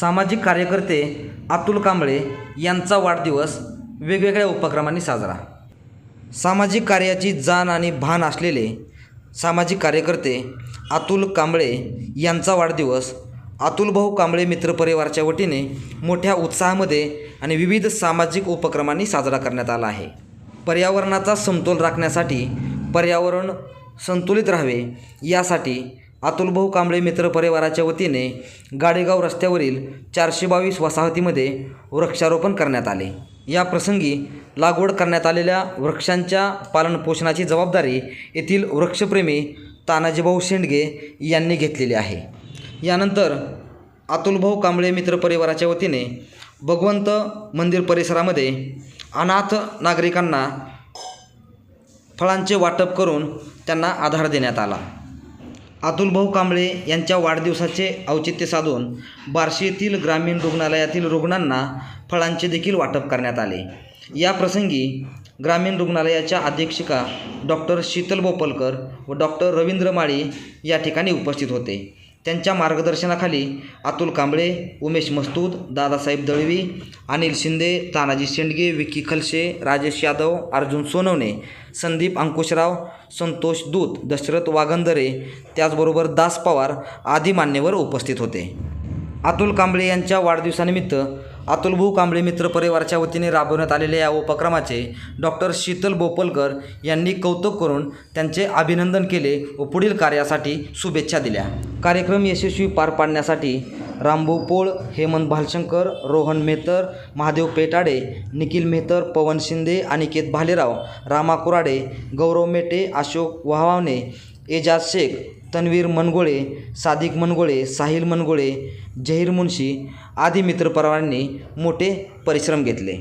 सामाजिक कार्यकर्ते अतुल कांबळे यांचा वाढदिवस वेगवेगळ्या उपक्रमांनी साजरा. सामाजिक कार्याची जाण आणि भान असलेले सामाजिक कार्यकर्ते अतुल कांबळे यांचा वाढदिवस अतुलभाऊ कांबळे मित्रपरिवारच्या वतीने मोठ्या उत्साहामध्ये आणि विविध सामाजिक उपक्रमांनी साजरा करण्यात आला आहे. पर्यावरणाचा समतोल राखण्यासाठी पर्यावरण संतुलित राहावे यासाठी अतुलभाऊ कांबळे मित्र परिवाराच्या वतीने गाडेगाव रस्त्यावरील चारशे बावीस वसाहतीमध्ये वृक्षारोपण करण्यात आले. या प्रसंगी लागवड करण्यात आलेल्या वृक्षांच्या पालनपोषणाची जबाबदारी येथील वृक्षप्रेमी तानाजीभाऊ शेंडगे यांनी घेतलेली आहे. यानंतर अतुलभाऊ कांबळे मित्र परिवाराच्या वतीने भगवंत मंदिर परिसरामध्ये अनाथ नागरिकांना फळांचे वाटप करून त्यांना आधार देण्यात आला. अतुलभाऊ कांबळे यांच्या वाढदिवसाचे औचित्य साधून बार्शी येथील ग्रामीण रुग्णालयातील रुग्णांना फळांचे देखील वाटप करण्यात आले. या प्रसंगी ग्रामीण रुग्णालयाच्या अधीक्षिका डॉक्टर शीतल बोपलकर व डॉक्टर रवींद्र माळी या ठिकाणी उपस्थित होते. त्यांच्या मार्गदर्शनाखाली अतुल कांबळे उमेश मस्तूद दादासाहेब दळवी अनिल शिंदे तानाजी शेंडगे विकी खलशे राजेश यादव अर्जुन सोनवणे संदीप अंकुशराव संतोष दूत दशरथ वागंदरे त्याचबरोबर दास पवार आदी मान्यवर उपस्थित होते. अतुल कांबळे यांच्या वाढदिवसानिमित्त अतुलभाऊ कांबळे मित्र परिवाराच्या वतीने राबवण्यात आलेल्या या उपक्रमाचे डॉक्टर शीतल बोपलकर यांनी कौतुक करून त्यांचे अभिनंदन केले व पुढील कार्यासाठी शुभेच्छा दिल्या. कार्यक्रम यशस्वी पार पाडण्यासाठी रामभाऊ पोळ हेमंत भालशंकर रोहन मेहतर महादेव पेटाडे निखिल मेहतर पवन शिंदे अनिकेत भालेराव रामा कुराडे गौरव मेटे अशोक वहावाने एजाज शेख तन्वीर मनगोळे सादिक मनगोळे साहिल मनगोळे जहीर मुन्शी आदी मित्रपरिवारांनी मोठे परिश्रम घेतले.